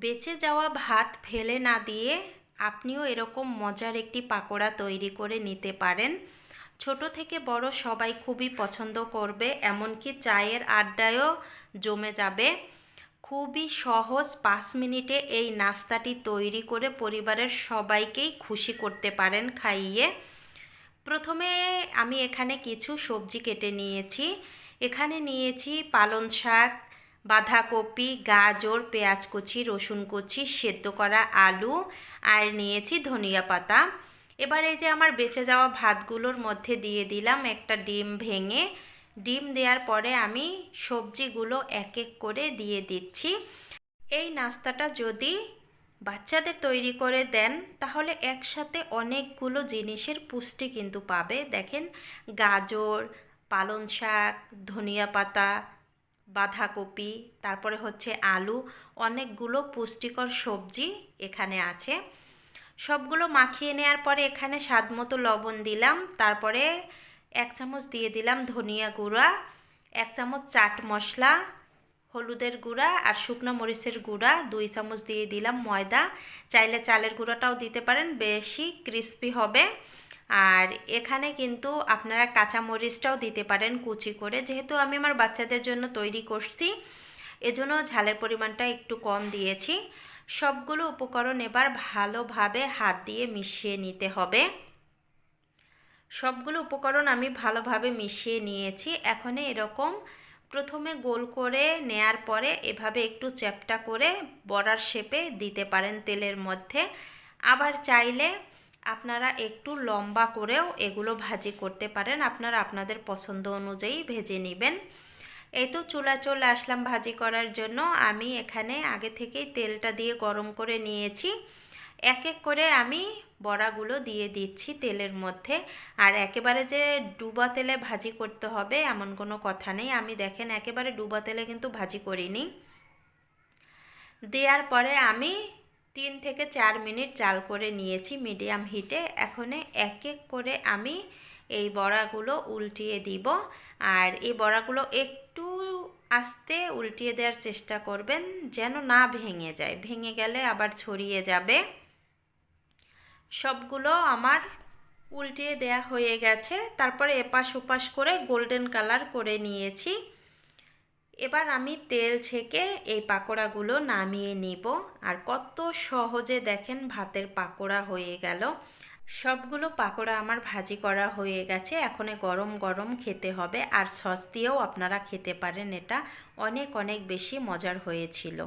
বেঁচে যাওয়া ভাত ফেলে না দিয়ে আপনিও এরকম মজার একটি পাকোড়া তৈরি করে নিতে পারেন। ছোট থেকে বড় সবাই খুবই পছন্দ করবে, এমনকি চায়ের আড্ডায়ও জমে যাবে। খুবই সহজ পাঁচ মিনিটে এই নাস্তাটি তৈরি করে পরিবারের সবাইকেই খুশি করতে পারেন খাইয়ে। প্রথমে আমি এখানে কিছু সবজি কেটে নিয়েছি। এখানে নিয়েছি পালং শাক বাঁধাকপি, গাজর পেঁয়াজ কুচি রসুন কুচি সেদ্ধ করা আলু আর নিয়েছি ধনিয়া পাতা। এবার এই যে আমার বেঁচে যাওয়া ভাতগুলোর মধ্যে দিয়ে দিলাম একটা ডিম ভেঙে। ডিম দেওয়ার পরে আমি সবজিগুলো এক এক করে দিয়ে দিচ্ছি। এই নাস্তাটা যদি বাচ্চাদের তৈরি করে দেন, তাহলে একসাথে অনেকগুলো জিনিসের পুষ্টি কিন্তু পাবে। দেখেন, গাজর, পালং শাক, ধনিয়া পাতা বাঁধাকপি, তারপরে হচ্ছে আলু, অনেকগুলো পুষ্টিকর সবজি এখানে আছে। সবগুলো মাখিয়ে নেওয়ার পরে এখানে স্বাদ মতো লবণ দিলাম, তারপরে এক চামচ দিয়ে দিলাম ধনিয়া গুঁড়া, এক চামচ চাট মশলা, হলুদের গুঁড়া আর শুকনো মরিচের গুঁড়া, দুই চামচ দিয়ে দিলাম ময়দা। চাইলে চালের গুঁড়োটাও দিতে পারেন, বেশি ক্রিস্পি হবে। আর এখানে কিন্তু আপনারা কাঁচা মরিচটাও দিতে পারেন কুচি করে। যেহেতু আমি আমার বাচ্চাদের জন্য তৈরি করছি, এজন্য ঝালের পরিমাণটা একটু কম দিয়েছি। সবগুলো উপকরণ এবার ভালোভাবে হাত দিয়ে মিশিয়ে নিতে হবে। সবগুলো উপকরণ আমি ভালোভাবে মিশিয়ে নিয়েছি। এখন এরকম প্রথমে গোল করে নেয়ার পরে এভাবে একটু চ্যাপটা করে বড়ার শেপে দিতে পারেন তেলের মধ্যে। আবার চাইলে আপনারা একটু লম্বা করেও এগুলো ভাজি করতে পারেন। আপনারা আপনাদের পছন্দ অনুযায়ী ভেজে নেবেন। এই তো চুলা চলে আসলাম ভাজি করার জন্য। আমি এখানে আগে থেকেই তেলটা দিয়ে গরম করে নিয়েছি। এক এক করে আমি বড়াগুলো দিয়ে দিচ্ছি তেলের মধ্যে। আর একেবারে যে ডুবা তেলে ভাজি করতে হবে এমন কোনো কথা নেই। আমি দেখেন একেবারে ডুবা তেলে কিন্তু ভাজি করিনি। দেওয়ার পরে আমি তিন থেকে চার মিনিট জাল করে নিয়েছি মিডিয়াম হিটে। এখন এক এক করে আমি এই বড়াগুলো উল্টিয়ে দিব। আর এই বড়াগুলো একটু আস্তে উল্টিয়ে দেওয়ার চেষ্টা করবেন যেন না ভেঙে যায়। ভেঙে গেলে আবার ছড়িয়ে যাবে। সবগুলো আমার উল্টিয়ে দেয়া হয়ে গেছে। তারপরে এপাশ ওপাশ করে গোল্ডেন কালার করে নিয়েছি। এবার আমি তেল ছেঁকে এই পাকোড়াগুলো নামিয়ে নিব। আর কত সহজে দেখেন ভাতের পাকোড়া হয়ে গেল। সবগুলো পাকোড়া আমার ভাজি করা হয়ে গেছে। এখন গরম গরম খেতে হবে। আর সস দিয়েও আপনারা খেতে পারেন। এটা অনেক অনেক বেশি মজার হয়েছিল।